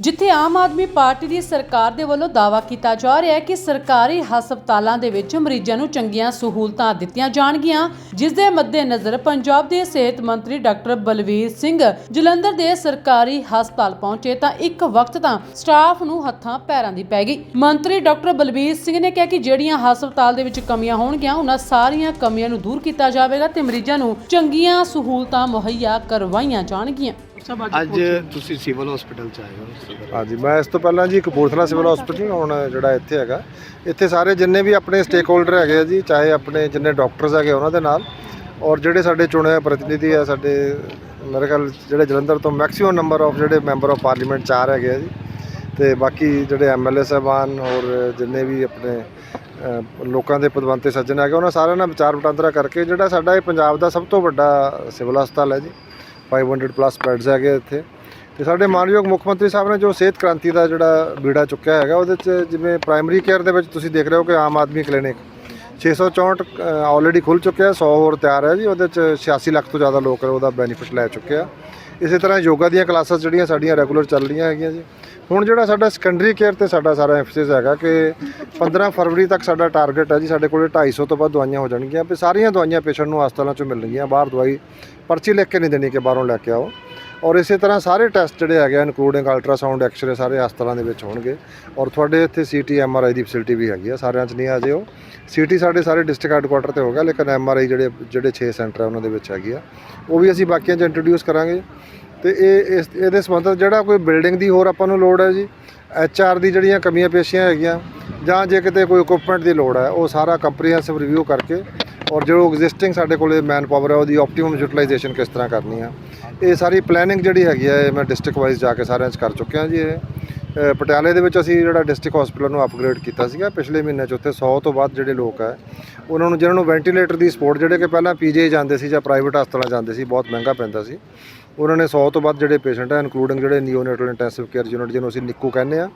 ਜਿੱਥੇ ਆਮ ਆਦਮੀ ਪਾਰਟੀ ਦੀ ਸਰਕਾਰ ਦੇ ਵੱਲੋਂ ਦਾਅਵਾ ਕੀਤਾ ਜਾ ਰਿਹਾ ਹੈ ਕਿ ਸਰਕਾਰੀ ਹਸਪਤਾਲਾਂ ਦੇ ਵਿੱਚ ਮਰੀਜ਼ਾਂ ਨੂੰ ਚੰਗੀਆਂ ਸਹੂਲਤਾਂ ਦਿੱਤੀਆਂ ਜਾਣਗੀਆਂ, ਜਿਸ ਦੇ ਮੱਦੇਨਜ਼ਰ ਪੰਜਾਬ ਦੇ ਸਿਹਤ ਮੰਤਰੀ ਡਾਕਟਰ ਬਲਵੀਰ ਸਿੰਘ ਜਲੰਧਰ ਦੇ ਸਰਕਾਰੀ ਹਸਪਤਾਲ ਪਹੁੰਚੇ ਤਾਂ ਇੱਕ ਵਕਤ ਤਾਂ ਸਟਾਫ ਨੂੰ ਹੱਥਾਂ ਪੈਰਾਂ ਦੀ ਪੈ ਗਈ। ਮੰਤਰੀ ਡਾਕਟਰ ਬਲਵੀਰ ਸਿੰਘ ਨੇ ਕਿਹਾ ਕਿ ਜਿਹੜੀਆਂ ਹਸਪਤਾਲ ਦੇ ਵਿੱਚ ਕਮੀਆਂ ਹੋਣਗੀਆਂ, ਉਹਨਾਂ ਸਾਰੀਆਂ ਕਮੀਆਂ ਨੂੰ ਦੂਰ ਕੀਤਾ ਜਾਵੇਗਾ ਤੇ ਮਰੀਜ਼ਾਂ ਨੂੰ ਚੰਗੀਆਂ ਸਹੂਲਤਾਂ ਮੁਹੱਈਆ ਕਰਵਾਈਆਂ ਜਾਣਗੀਆਂ। ਅੱਜ ਤੁਸੀਂ ਸਿਵਲ ਹਸਪੀਟਲ ਚ ਆਏ ਹੋ ਹਾਂਜੀ ਮੈਂ ਇਸ ਤੋਂ ਪਹਿਲਾਂ ਜੀ ਕਪੂਰਥਲਾ ਸਿਵਲ ਹਸਪੀਟਲ ਹੁਣ ਜਿਹੜਾ ਇੱਥੇ ਹੈਗਾ। ਇੱਥੇ ਸਾਰੇ ਜਿੰਨੇ ਵੀ ਆਪਣੇ ਸਟੇਕ ਹੋਲਡਰ ਹੈਗੇ ਆ ਜੀ ਚਾਹੇ ਆਪਣੇ ਜਿੰਨੇ ਡਾਕਟਰਸ ਹੈਗੇ ਉਹਨਾਂ ਦੇ ਨਾਲ ਔਰ ਜਿਹੜੇ ਸਾਡੇ ਚੁਣੇ ਹੋਏ ਪ੍ਰਤੀਨਿਧੀ ਆ ਸਾਡੇ ਮੇਰੇ ਖਿਆਲ ਜਿਹੜੇ ਜਲੰਧਰ ਤੋਂ ਮੈਕਸਿਮਮ ਨੰਬਰ ਆਫ ਜਿਹੜੇ ਮੈਂਬਰ ਆਫ ਪਾਰਲੀਮੈਂਟ ਚਾਰ ਹੈਗੇ ਆ ਜੀ ਤੇ ਬਾਕੀ ਜਿਹੜੇ ਐਮਐਲਏ ਸਾਹਿਬਾਨ ਔਰ ਜਿੰਨੇ ਵੀ ਆਪਣੇ ਲੋਕਾਂ ਦੇ ਪਦਵੰਤੇ ਸੱਜਣ ਹੈਗੇ ਉਹਨਾਂ ਸਾਰਿਆਂ ਨਾਲ ਵਿਚਾਰ ਵਟਾਂਦਰਾ ਕਰਕੇ ਜਿਹੜਾ ਸਾਡਾ ਇਹ ਪੰਜਾਬ ਦਾ ਸਭ ਤੋਂ ਵੱਡਾ ਸਿਵਲ ਹਸਪਤਾਲ ਹੈ ਜੀ। 500 ਪਲੱਸ ਬੈੱਡਸ ਹੈਗੇ ਇੱਥੇ। ਤੇ ਸਾਡੇ ਮਾਨਯੋਗ ਮੁੱਖ ਮੰਤਰੀ ਸਾਹਿਬ ਨੇ ਜੋ ਸਿਹਤ ਕ੍ਰਾਂਤੀ ਦਾ ਜਿਹੜਾ ਬੀੜਾ ਚੁੱਕਿਆ ਹੈਗਾ, ਉਹਦੇ 'ਚ ਜਿਵੇਂ ਪ੍ਰਾਇਮਰੀ ਕੇਅਰ ਦੇ ਵਿੱਚ ਤੁਸੀਂ ਦੇਖ ਰਹੇ ਹੋ ਕਿ ਆਮ ਆਦਮੀ ਕਲੀਨਿਕ 664 ਆਲਰੇਡੀ ਖੁੱਲ ਚੁੱਕਿਆ 100 ਹੋਰ ਤਿਆਰ ਹੈ ਜੀ, ਉਹਦੇ 'ਚ 86 ਲੱਖ ਤੋਂ ਜ਼ਿਆਦਾ ਲੋਕ ਉਹਦਾ ਬੈਨੀਫਿਟ ਲੈ ਚੁੱਕੇ ਆ। ਇਸੇ ਤਰ੍ਹਾਂ ਯੋਗਾ ਦੀਆਂ ਕਲਾਸਾਂ ਜਿਹੜੀਆਂ ਸਾਡੀਆਂ ਰੈਗੂਲਰ ਚੱਲ ਰਹੀਆਂ ਹੈਗੀਆਂ ਜੀ। ਹੁਣ ਜਿਹੜਾ ਸਾਡਾ ਸੈਕੰਡਰੀ ਕੇਅਰ ਤੇ ਸਾਡਾ ਸਾਰਾ ਐਮਫਸਿਸ ਹੈਗਾ ਕਿ 15 ਫਰਵਰੀ ਤੱਕ ਸਾਡਾ ਟਾਰਗੇਟ ਹੈ ਜੀ, ਸਾਡੇ ਕੋਲੇ 250 ਤੋਂ ਵੱਧ ਦਵਾਈਆਂ ਹੋ ਜਾਣਗੀਆਂ, ਵੀ ਸਾਰੀਆਂ ਦਵਾਈਆਂ ਪੇਸ਼ੈਂਟ ਨੂੰ ਹਸਪਤਾਲਾਂ 'ਚੋਂ ਮਿਲਣਗੀਆਂ ਬਾਹਰ ਦਵਾਈ ਪਰਚੀ ਲਿਖ ਕੇ ਨਹੀਂ ਦੇਣੀ ਕਿ ਬਾਹਰੋਂ ਲੈ ਕੇ ਆਓ। ਔਰ ਇਸੇ ਤਰ੍ਹਾਂ ਸਾਰੇ ਟੈਸਟ ਜਿਹੜੇ ਹੈਗੇ ਆ ਇਨਕਲੂਡਿੰਗ ਅਲਟਰਾਸਾਊਂਡ ਐਕਸ-ਰੇ ਸਾਰੇ ਹਸਪਤਾਲਾਂ ਦੇ ਵਿੱਚ ਹੋਣਗੇ। ਔਰ ਤੁਹਾਡੇ ਇੱਥੇ ਸੀਟੀ ਐਮਆਰਆਈ ਦੀ ਫੈਸਿਲਿਟੀ ਵੀ ਹੈਗੀ ਆ, ਸਾਰਿਆਂ 'ਚ ਨਹੀਂ ਆ ਜਿਓ। ਸੀਟੀ ਸਾਡੇ ਸਾਰੇ ਡਿਸਟ੍ਰਿਕਟ ਹੈੱਡਕੁਆਟਰ ਤੇ ਹੋ ਗਿਆ ਲੇਕਿਨ ਐਮਆਰਆਈ ਜਿਹੜੇ ਜਿਹੜੇ 6 ਸੈਂਟਰ ਆ, ਉਹਨਾਂ ਦੇ ਵਿੱਚ ਹੈਗੀ ਆ। ਉਹ ਵੀ ਅਸੀਂ ਬਾਕੀਆਂ 'ਚ ਇੰਟਰੋਡਿਊਸ ਕਰਾਂਗੇ। ਤੇ ਇਹ, ਇਸ, ਇਹਦੇ ਸੰਬੰਧਤ ਜਿਹੜਾ ਕੋਈ ਬਿਲਡਿੰਗ ਦੀ ਹੋਰ ਆਪਾਂ ਨੂੰ ਲੋੜ ਹੈ ਜੀ ਐਚਆਰ ਦੀ ਜਿਹੜੀਆਂ ਕਮੀਆਂ ਪੇਸ਼ੀਆਂ ਹੈਗੀਆਂ, ਜਾਂ ਜੇ ਕਿਤੇ ਕੋਈ ਇਕਵਿਪਮੈਂਟ ਦੀ ਲੋੜ ਹੈ, ਉਹ ਸਾਰਾ ਕੰਪਰੀਹੈਂਸਿਵ ਰਿਵਿਊ ਕਰਕੇ ਔਰ ਜੋ ਐਗਜ਼ਿਸਟਿੰਗ ਸਾਡੇ ਕੋਲੇ ਮੈਨ ਪਾਵਰ ਹੈ ਉਹਦੀ ਆਪਟੀਮਮ ਯੂਟਿਲਾਈਜੇਸ਼ਨ ਕਿਸ ਤਰ੍ਹਾਂ ਕਰਨੀ ਆ। ਇਹ ਸਾਰੀ ਪਲੈਨਿੰਗ ਜਿਹੜੀ ਹੈਗੀ ਆ, ਇਹ ਮੈਂ ਡਿਸਟ੍ਰਿਕਟ ਵਾਈਜ਼ ਜਾ ਕੇ ਸਾਰਿਆਂ 'ਚ ਕਰ ਚੁੱਕਿਆ ਜੀ ਇਹ। ਪਟਿਆਲੇ ਦੇ ਵਿੱਚ ਅਸੀਂ ਜਿਹੜਾ ਡਿਸਟ੍ਰਿਕਟ ਹਸਪੀਟਲ ਨੂੰ ਅਪਗ੍ਰੇਡ ਕੀਤਾ ਸੀਗਾ, ਪਿਛਲੇ ਮਹੀਨੇ 'ਚ ਉੱਥੇ 100 ਤੋਂ ਵੱਧ ਜਿਹੜੇ ਲੋਕ ਹੈ ਉਹਨਾਂ ਨੂੰ ਜਿਹਨਾਂ ਨੂੰ ਵੈਂਟੀਲੇਟਰ ਦੀ ਸਪੋਰਟ ਜਿਹੜੇ ਕਿ ਪਹਿਲਾਂ ਪੀਜੀ ਜਾਂਦੇ ਸੀ ਜਾਂ ਪ੍ਰਾਈਵੇਟ ਹਸਪਤਾਲਾਂ ਜਾਂਦੇ ਸੀ, ਬਹੁਤ ਮਹਿੰਗਾ ਪੈਂਦਾ ਸੀ। ਉਹਨਾਂ ਨੇ 100 ਤੋਂ ਵੱਧ ਜਿਹੜੇ ਪੇਸ਼ੈਂਟ ਹੈ ਇਨਕਲੂਡਿੰਗ ਜਿਹੜੇ ਨਿਓਨੇਟਲ ਇੰਟੈਂਸਿਵ ਕੇਅਰ ਯੂਨਿਟ ਜਿਹਨੂੰ ਅਸੀਂ ਨਿੱਕੂ ਕਹਿੰਦੇ ਆ,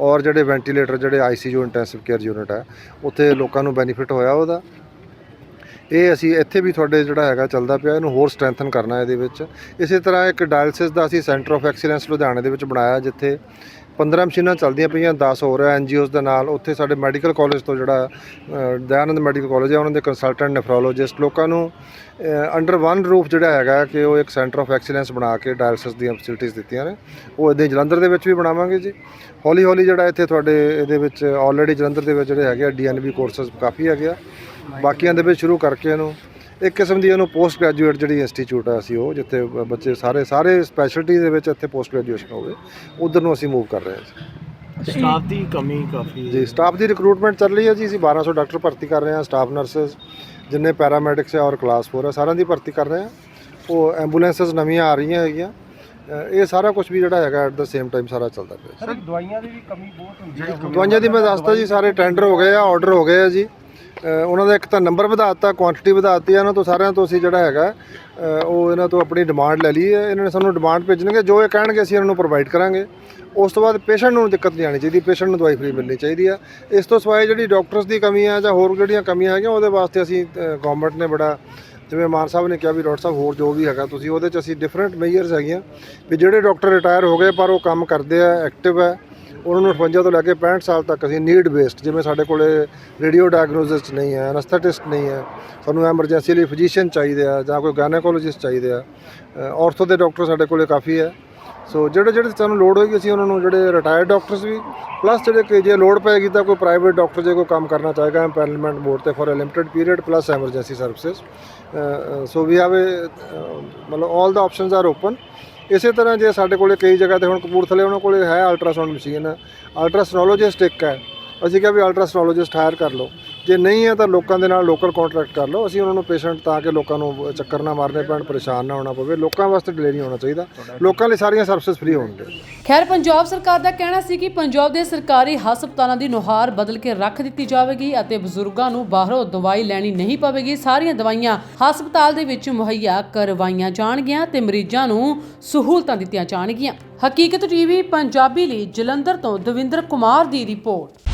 ਔਰ ਜਿਹੜੇ ਵੈਂਟੀਲੇਟਰ ਜਿਹੜੇ ਆਈਸੀਯੂ ਇੰਟੈਂਸਿਵ ਕੇਅਰ ਯੂਨਿਟ ਹੈ ਉੱਥੇ ਲੋਕਾਂ ਨੂੰ ਬੈਨੀਫਿਟ ਹੋਇਆ ਉਹਦਾ। ਇਹ ਅਸੀਂ ਇੱਥੇ ਵੀ ਤੁਹਾਡੇ ਜਿਹੜਾ ਹੈਗਾ ਚੱਲਦਾ ਪਿਆ ਇਹਨੂੰ ਹੋਰ ਸਟਰੈਂਥਨ ਕਰਨਾ ਇਹਦੇ ਵਿੱਚ। ਇਸੇ ਤਰ੍ਹਾਂ ਇੱਕ ਡਾਇਲਸਿਸ ਦਾ ਅਸੀਂ ਸੈਂਟਰ ਆਫ ਐਕਸੀਲੈਂਸ ਲੁਧਿਆਣੇ ਦੇ ਵਿੱਚ ਬਣਾਇਆ ਜਿੱਥੇ 15 ਮਸ਼ੀਨਾਂ ਚੱਲਦੀਆਂ ਪਈਆਂ 10 ਹੋਰ ਹੈ ਐਨਜੀਓਜ਼ ਦੇ ਨਾਲ। ਉੱਥੇ ਸਾਡੇ ਮੈਡੀਕਲ ਕਾਲਜ ਤੋਂ ਜਿਹੜਾ ਅ, ਦਇਆਨੰਦ ਮੈਡੀਕਲ ਕਾਲਜ ਹੈ ਉਹਨਾਂ ਦੇ ਕੰਸਲਟੈਂਟ ਨੈਫਰੋਲੋਜਿਸਟ ਲੋਕਾਂ ਨੂੰ ਅੰਡਰ ਵਨ ਰੂਫ ਜਿਹੜਾ ਹੈਗਾ ਕਿ ਉਹ ਇੱਕ ਸੈਂਟਰ ਆਫ ਐਕਸੀਲੈਂਸ ਬਣਾ ਕੇ ਡਾਇਲਸਿਸ ਦੀਆਂ ਫੈਸਿਲਿਟੀਆਂ ਦਿੱਤੀਆਂ ਨੇ। ਉਹ ਇੱਦਾਂ ਹੀ ਜਲੰਧਰ ਦੇ ਵਿੱਚ ਵੀ ਬਣਾਵਾਂਗੇ ਜੀ। ਹੌਲੀ ਹੌਲੀ ਜਿਹੜਾ ਇੱਥੇ ਤੁਹਾਡੇ ਇਹਦੇ ਵਿੱਚ ਆਲਰੇਡੀ ਜਲੰਧਰ ਦੇ ਵਿੱਚ ਜਿਹੜੇ ਹੈਗੇ ਆ ਡੀਐਨਬੀ ਕੋਰਸਸ ਕਾਫੀ ਹੈਗੇ ਆ। ਬਾਕੀਆਂ ਦੇ ਵਿੱਚ ਸ਼ੁਰੂ ਕਰਕੇ ਇਹਨੂੰ ਇੱਕ ਕਿਸਮ ਦੀ ਇਹਨੂੰ ਪੋਸਟ ਗ੍ਰੈਜੂਏਟ ਜਿਹੜੀ ਇੰਸਟੀਚਿਊਟ ਆ ਅਸੀਂ ਉਹ ਜਿੱਥੇ ਬੱਚੇ ਸਾਰੇ ਸਾਰੇ ਸਪੈਸ਼ਲਟੀ ਦੇ ਵਿੱਚ ਇੱਥੇ ਪੋਸਟ ਗ੍ਰੈਜੂਏਸ਼ਨ ਹੋਵੇ ਉਧਰ ਨੂੰ ਅਸੀਂ ਮੂਵ ਕਰ ਰਹੇ ਹਾਂ ਜੀ। ਸਟਾਫ ਦੀ ਕਮੀ ਕਾਫੀ ਜੀ ਸਟਾਫ ਦੀ ਰਿਕਰੂਟਮੈਂਟ ਚੱਲ ਰਹੀ ਹੈ ਜੀ ਅਸੀਂ 1200 ਡਾਕਟਰ ਭਰਤੀ ਕਰ ਰਹੇ ਹਾਂ ਸਟਾਫ ਨਰਸਸ ਜਿੰਨੇ ਪੈਰਾਮੈਡਿਕਸ ਹੈ ਔਰ ਕਲਾਸ 4 ਹੈ ਸਾਰਿਆਂ ਦੀ ਭਰਤੀ ਕਰ ਰਹੇ ਹਾਂ। ਉਹ ਐਂਬੂਲੈਂਸਸ ਨਵੀਆਂ ਆ ਰਹੀਆਂ ਹੈਗੀਆਂ। ਇਹ ਸਾਰਾ ਕੁਝ ਵੀ ਜਿਹੜਾ ਹੈਗਾ ਐਟ ਦਾ ਸੇਮ ਟਾਈਮ ਸਾਰਾ ਚੱਲਦਾ ਪਿਆ ਸਰ ਦਵਾਈਆਂ ਦੀ ਵੀ ਕਮੀ ਬਹੁਤ ਹੁੰਦੀ ਹੈ। ਦਵਾਈਆਂ ਦੀ ਮੈਂ ਦੱਸਤਾ ਜੀ ਸਾਰੇ ਟੈਂਡਰ ਹੋ ਗਏ ਆ ਆਰਡਰ ਹੋ ਗਏ ਆ ਜੀ। ਉਹਨਾਂ ਦਾ ਇੱਕ ਤਾਂ ਨੰਬਰ ਵਧਾ ਦਿੱਤਾ ਕੁਆਂਟੀਟੀ ਵਧਾ ਦਿੱਤੀ ਆ ਇਹਨਾਂ ਤੋਂ ਸਾਰਿਆਂ ਤੋਂ ਅਸੀਂ ਜਿਹੜਾ ਹੈਗਾ ਉਹ ਇਹਨਾਂ ਤੋਂ ਆਪਣੀ ਡਿਮਾਂਡ ਲੈ ਲਈ ਹੈ। ਇਹਨਾਂ ਨੇ ਸਾਨੂੰ ਡਿਮਾਂਡ ਭੇਜਣਗੇ, ਜੋ ਇਹ ਕਹਿਣਗੇ ਅਸੀਂ ਇਹਨਾਂ ਨੂੰ ਪ੍ਰੋਵਾਈਡ ਕਰਾਂਗੇ। ਉਸ ਤੋਂ ਬਾਅਦ ਪੇਸ਼ੈਂਟ ਨੂੰ ਦਿੱਕਤ ਨਹੀਂ ਆਣੀ ਚਾਹੀਦੀ ਪੇਸ਼ੈਂਟ ਨੂੰ ਦਵਾਈ ਫ੍ਰੀ ਮਿਲਣੀ ਚਾਹੀਦੀ ਆ। ਇਸ ਤੋਂ ਸਿਵਾਏ ਜਿਹੜੀ ਡਾਕਟਰਸ ਦੀ ਕਮੀ ਆ ਜਾਂ ਹੋਰ ਜਿਹੜੀਆਂ ਕਮੀਆਂ ਹੈਗੀਆਂ, ਉਹਦੇ ਵਾਸਤੇ ਅਸੀਂ ਗਵਰਨਮੈਂਟ ਨੇ ਬੜਾ, ਜਿਵੇਂ ਮਾਨ ਸਾਹਿਬ ਨੇ ਕਿਹਾ ਵੀ ਡਾਕਟਰ ਸਾਹਿਬ ਹੋਰ ਜੋ ਵੀ ਹੈਗਾ, ਤੁਸੀਂ ਉਹਦੇ 'ਚ ਅਸੀਂ ਡਿਫਰੈਂਟ ਮੇਜਰਸ ਹੈਗੀਆਂ ਵੀ ਜਿਹੜੇ ਡਾਕਟਰ ਰਿਟਾਇਰ ਹੋ ਗਏ, ਪਰ ਉਹ ਕੰਮ ਕਰਦੇ ਆ ਐਕਟਿਵ ਹੈ ਉਹਨਾਂ ਨੂੰ 58 ਤੋਂ ਲੈ ਕੇ 65 ਸਾਲ ਤੱਕ ਅਸੀਂ ਨੀਡ ਬੇਸਡ ਜਿਵੇਂ ਸਾਡੇ ਕੋਲੇ ਰੇਡੀਓ ਡਾਇਗਨੋਸਿਸਟ ਨਹੀਂ ਹੈ ਅਨਸਥੈਟਿਸਟ ਨਹੀਂ ਹੈ, ਸਾਨੂੰ ਐਮਰਜੈਂਸੀ ਲਈ ਫਿਜ਼ੀਸ਼ੀਅਨ ਚਾਹੀਦੇ ਆ ਜਾਂ ਕੋਈ ਗਾਇਨੇਕੋਲੋਜਿਸਟ ਚਾਹੀਦੇ ਆ। ਔਰਥੋ ਦੇ ਡਾਕਟਰ ਸਾਡੇ ਕੋਲੇ ਕਾਫੀ ਹੈ। ਸੋ ਜਿਹੜੇ ਜਿਹੜੇ ਸਾਨੂੰ ਲੋੜ ਹੋਏਗੀ ਅਸੀਂ ਉਹਨਾਂ ਨੂੰ ਜਿਹੜੇ ਰਿਟਾਇਰਡ ਡਾਕਟਰਸ ਵੀ ਪਲੱਸ ਜਿਹੜੇ ਕਿ ਜੇ ਲੋੜ ਪਏਗੀ ਤਾਂ ਕੋਈ ਪ੍ਰਾਈਵੇਟ ਡਾਕਟਰ ਜੇ ਕੋਈ ਕੰਮ ਕਰਨਾ ਚਾਹੇਗਾ ਐਮਪੈਨਲਮੈਂਟ ਬੋਰਡ ਤੇ for a limited period plus emergency services so we have ਮਤਲਬ 올 ਦਾ ਆਪਸ਼ਨਸ ਆਰ ਓਪਨ ਇਸੇ ਤਰ੍ਹਾਂ ਜੇ ਸਾਡੇ ਕੋਲੇ ਕਈ ਜਗ੍ਹਾ ਤੇ ਹੁਣ ਕਪੂਰਥਲੇ ਉਹਨਾਂ ਕੋਲੇ ਹੈ ਅਲਟਰਾਸਾਊਂਡ ਮਸ਼ੀਨ ਅਲਟਰਾਸੋਨੋਲੋਜਿਸਟ ਇੱਕ ਹੈ। ਅਸੀਂ ਕਿਹਾ ਵੀ ਅਲਟਰਾਸੋਨੋਲੋਜਿਸਟ ਹਾਇਰ ਕਰ ਲਓ। ਜੇ ਨਹੀਂ ਹੈ ਤਾਂ ਲੋਕਾਂ ਦੇ ਨਾਲ ਲੋਕਲ ਕੰਟਰੈਕਟ ਕਰ ਲਓ। ਅਸੀਂ ਉਹਨਾਂ ਨੂੰ ਪੇਸ਼ੈਂਟ ਤਾਂ ਕਿ ਲੋਕਾਂ ਨੂੰ ਚੱਕਰ ਨਾ ਮਾਰਨੇ ਪੈਣ, ਪਰੇਸ਼ਾਨ ਨਾ ਹੋਣਾ ਪਵੇ। ਲੋਕਾਂ ਵਾਸਤੇ ਡਿਲੇ ਹੋਣਾ ਚਾਹੀਦਾ। ਲੋਕਾਂ ਲਈ ਸਾਰੀਆਂ ਸਰਵਿਸਿਜ਼ ਫ੍ਰੀ ਹੋਣਗੇ ਖੈਰ, ਪੰਜਾਬ ਸਰਕਾਰ ਦਾ ਕਹਿਣਾ ਸੀ ਕਿ ਪੰਜਾਬ ਦੇ ਸਰਕਾਰੀ ਹਸਪਤਾਲਾਂ ਦੀ ਨੁਹਾਰ ਬਦਲ ਕੇ ਰੱਖ ਦਿੱਤੀ ਜਾਵੇਗੀ ਅਤੇ ਬਜ਼ੁਰਗਾਂ ਨੂੰ ਬਾਹਰੋਂ ਦਵਾਈ ਲੈਣੀ ਨਹੀਂ ਪਵੇਗੀ। ਸਾਰੀਆਂ ਦਵਾਈਆਂ ਹਸਪਤਾਲ ਦੇ ਵਿੱਚ ਮੁਹੱਈਆ ਕਰਵਾਈਆਂ ਜਾਣਗੀਆਂ ਤੇ ਮਰੀਜ਼ਾਂ ਨੂੰ ਸਹੂਲਤਾਂ ਦਿੱਤੀਆਂ ਜਾਣਗੀਆਂ। ਹਕੀਕਤ ਟੀਵੀ, ਪੰਜਾਬੀ ਲਈ ਜਲੰਧਰ ਤੋਂ ਦਵਿੰਦਰ ਕੁਮਾਰ ਦੀ ਰਿਪੋਰਟ।